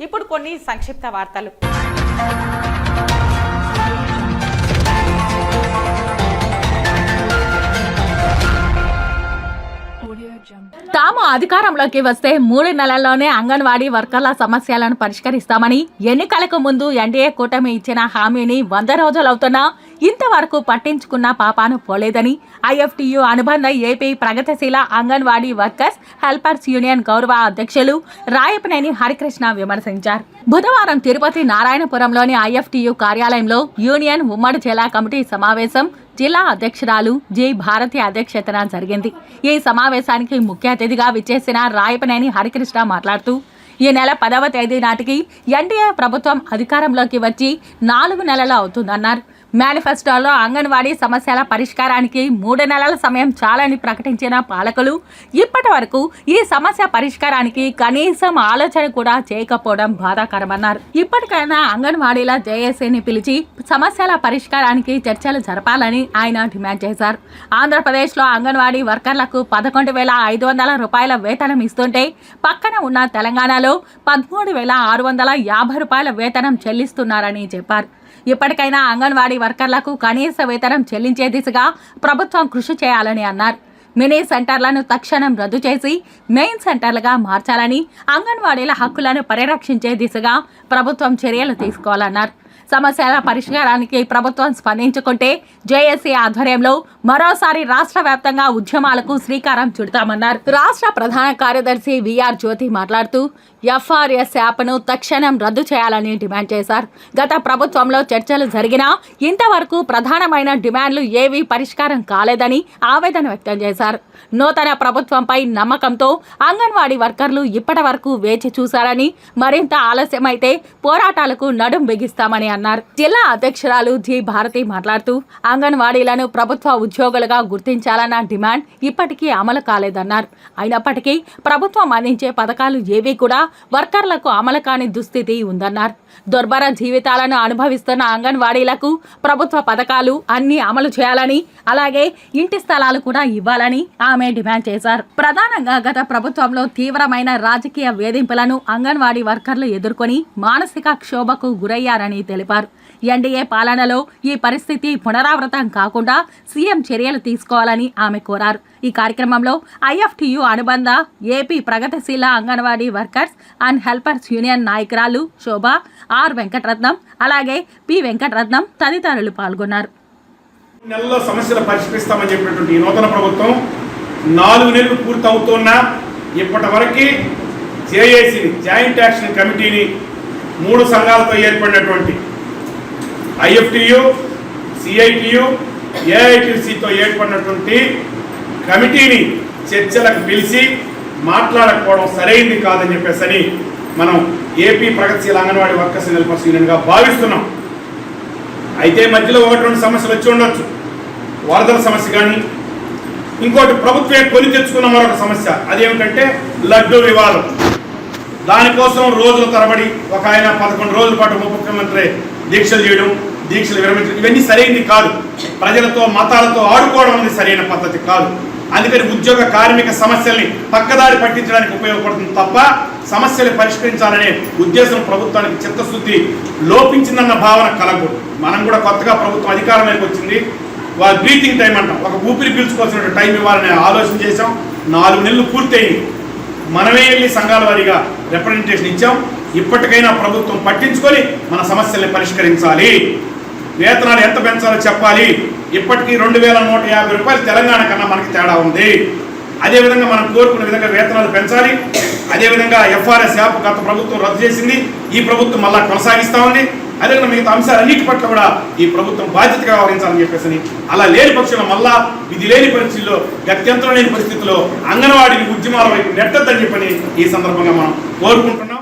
ఇప్పుడు కొన్ని సంక్షిప్త వార్తలు. తాము అధికారంలోకి వస్తే మూడు నెలల్లోనే అంగన్వాడీ వర్కర్ల సమస్యలను పరిష్కరిస్తామని ఎన్నికలకు ముందు ఎన్డీఏ కూటమి ఇచ్చిన హామీని వంద రోజులవుతున్నా ఇంతవరకు పట్టించుకున్న పాపాను పోలేదని ఐఎఫ్టియు అనుబంధ ఏపీ ప్రగతిశీల అంగన్వాడీ వర్కర్స్ హెల్పర్స్ యూనియన్ గౌరవ అధ్యక్షులు రాయపనేని హరికృష్ణ విమర్శించారు. బుధవారం తిరుపతి నారాయణపురంలోని ఐఎఫ్టియు కార్యాలయంలో యూనియన్ ఉమ్మడి జిల్లా కమిటీ సమావేశం జిల్లా అధ్యక్షురాలు జి భారతి అధ్యక్షతన జరిగింది. ఈ సమావేశానికి ముఖ్య అతిథిగా విచ్చేసిన రాయపనేని హరికృష్ణ మాట్లాడుతూ ఈ నెల పదవ తేదీ నాటికి ఎన్డీఏ ప్రభుత్వం అధికారంలోకి వచ్చి నాలుగు నెలలు అవుతుందన్నారు. మేనిఫెస్టోలో అంగన్వాడీ సమస్యల పరిష్కారానికి మూడు నెలల సమయం చాలని ప్రకటించిన పాలకులు ఇప్పటి వరకు ఈ సమస్య పరిష్కారానికి కనీసం ఆలోచన కూడా చేయకపోవడం బాధాకరమన్నారు. ఇప్పటికైనా అంగన్వాడీల జేఏసీని పిలిచి సమస్యల పరిష్కారానికి చర్చలు జరపాలని ఆయన డిమాండ్ చేశారు. ఆంధ్రప్రదేశ్లో అంగన్వాడీ వర్కర్లకు పదకొండు వేల ఐదు వందల రూపాయల వేతనం ఇస్తుంటే పక్కన ఉన్న తెలంగాణలో పదమూడు వేల ఆరు వందల యాభై రూపాయల వేతనం చెల్లిస్తున్నారని చెప్పారు. ఇప్పటికైనా అంగన్వాడీ వర్కర్లకు కనీస వేతనం చెల్లించే దిశగా ప్రభుత్వం కృషి చేయాలని అన్నారు. మినీ సెంటర్లను తక్షణం రద్దు చేసి మెయిన్ సెంటర్లుగా మార్చాలని అంగన్వాడీల హక్కులను పరిరక్షించే దిశగా ప్రభుత్వం చర్యలు తీసుకోవాలన్నారు. సమస్యల పరిష్కారానికి ప్రభుత్వం స్పందించుకుంటే జేఏసీ ఆధ్వర్యంలో మరోసారి రాష్ట్ర వ్యాప్తంగా ఉద్యమాలకు శ్రీకారం చుడతామన్నారు. రాష్ట్ర ప్రధాన కార్యదర్శి విఆర్ జ్యోతి మాట్లాడుతూ ఎఫ్ఆర్ఎస్ యాప్ను తక్షణం రద్దు చేయాలని డిమాండ్ చేశారు. గత ప్రభుత్వంలో చర్చలు జరిగినా ఇంతవరకు ప్రధానమైన డిమాండ్లు ఏవీ పరిష్కారం కాలేదని ఆవేదన వ్యక్తం చేశారు. నూతన ప్రభుత్వంపై నమ్మకంతో అంగన్వాడీ వర్కర్లు ఇప్పటి వరకు వేచి చూశారని మరింత ఆలస్యమైతే పోరాటాలకు నడుం బిగిస్తామని అన్నారు. జిల్లా అధ్యక్షురాలు జి. భారతి మాట్లాడుతూ అంగన్వాడీలను ప్రభుత్వ ఉద్యోగులుగా గుర్తించాలన్న డిమాండ్ ఇప్పటికీ అమలు కాలేదన్నారు. అయినప్పటికీ ప్రభుత్వం అందించే పథకాలు ఏవీ కూడా వర్కర్లకు అమలు కాని దుస్థితి ఉందన్నారు. దుర్భర జీవితాలను అనుభవిస్తున్న అంగన్వాడీలకు ప్రభుత్వ పథకాలు అన్ని అమలు చేయాలని అలాగే ఇంటి స్థలాలు కూడా ఇవ్వాలని ఆమె డిమాండ్ చేశారు. ప్రధానంగా గత ప్రభుత్వంలో తీవ్రమైన రాజకీయ వేధింపులను అంగన్వాడీ వర్కర్లు ఎదుర్కొని మానసిక క్షోభకు గురయ్యారని తెలిపారు. తెలిపారు. ఎన్డీఏ పాలనలో ఈ పరిస్థితి పునరావృతం కాకుండా సీఎం చర్యలు తీసుకోవాలని ఆమె కోరారు. ఈ కార్యక్రమంలో ఐఎఫ్టియు అనుబంధ ఏపీ ప్రగతిశీల anganwadi workers and helpers union నాయకురాలు శోభ ఆర్ వెంకటరత్నం అలాగే పి వెంకటరత్నం తదితరులు పాల్గొన్నారు. నెలలో సమస్యలు పరిష్కరిస్తామని చెప్పినటువంటి ఈ నూతన ప్రభుత్వం నాలుగు నెలలు పూర్తవుతున్నా ఇప్పటి వరకు జేఏసీని జాయింట్ యాక్షన్ కమిటీని మూడు సంఘాలతో ఏర్పడినటువంటి ఐఎఫ్టియు సిఐటియు ఏఐటిసితో ఏర్పడినటువంటి కమిటీని చర్చలకు పిలిచి మాట్లాడకపోవడం సరైంది కాదని చెప్పేసి మనం ఏపీ ప్రగతిశీల అంగన్వాడీ వర్కర్స్ హెల్పర్స్ యూనియన్గా భావిస్తున్నాం. అయితే మధ్యలో ఒకటి రెండు సమస్యలు వచ్చి ఉండొచ్చు. వరదల సమస్య కానీ ఇంకోటి ప్రభుత్వమే కొని తెచ్చుకున్న మరొక సమస్య. అదేమిటంటే లడ్డు వివాదం. దానికోసం రోజుల తరబడి ఒక ఆయన పదకొండు రోజుల పాటు ఉప ముఖ్యమంత్రి దీక్షలు చేయడం దీక్షలు విరమించడం ఇవన్నీ సరైనది కాదు. ప్రజలతో మతాలతో ఆడుకోవడం అనేది సరైన పద్ధతి కాదు. అందుకని ఉద్యోగ కార్మిక సమస్యల్ని పక్కదారి పట్టించడానికి ఉపయోగపడుతుంది తప్ప సమస్యలు పరిష్కరించాలనే ఉద్దేశం ప్రభుత్వానికి చిత్తశుద్ధి లోపించిందన్న భావన కలగకూడదు. మనం కూడా కొత్తగా ప్రభుత్వం అధికారంలోకి వచ్చింది. వారు బ్రీతింగ్ టైం అంటాం. ఒక ఊపిరి పీల్చుకోవాల్సిన టైం ఇవ్వాలని ఆలోచన చేశాం. నాలుగు నెలలు పూర్తయింది. మనమే వెళ్ళి సంఘాల వారీగా రిప్రజెంటేషన్ ఇచ్చాం. ఇప్పటికైనా ప్రభుత్వం పట్టించుకొని మన సమస్యల్ని పరిష్కరించాలి. వేతనాలు ఎంత పెంచాలో చెప్పాలి. ఇప్పటికీ రెండు వేల నూట యాభై రూపాయలు తెలంగాణ కన్నా మనకి తేడా ఉంది. అదేవిధంగా మనం కోరుకున్న విధంగా వేతనాలు పెంచాలి. అదేవిధంగా ఎఫ్ఆర్ఎస్ యాప్ గత ప్రభుత్వం రద్దు చేసింది. ఈ ప్రభుత్వం మళ్ళా కొనసాగిస్తామని అదేవిధంగా మిగతా అంశాలన్నిటి పట్ల కూడా ఈ ప్రభుత్వం బాధ్యతగా వ్యవహరించాలని చెప్పేసి అలా లేని పక్షంలో మళ్ళా ఇది లేని పరిస్థితుల్లో గత్యంతరం లేని పరిస్థితుల్లో అంగన్వాడీని ఉద్యమాల వైపు నెట్టద్దని చెప్పని ఈ సందర్భంగా మనం కోరుకుంటున్నాం.